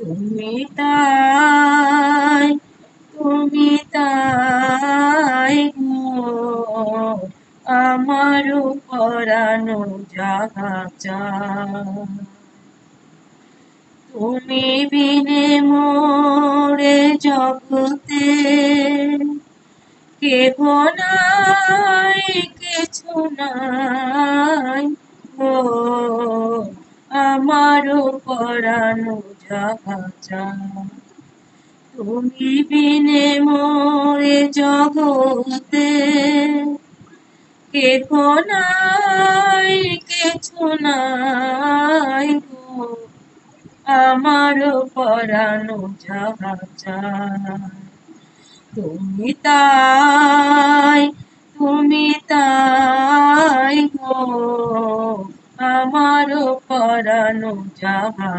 তুমি তাই তুমি তাই আমার পরানো চায় তুমি বিনে মোরে জগতে কেহ নাই, কিছু নাই ও আমার পরানো যাহা তুমি বিনে মোরে জগতে কেহ নাই, কিছু নাই গো। আমার পরানো যাহা তুমি তাই তুমি তাই গো। আমার পরানো যাহা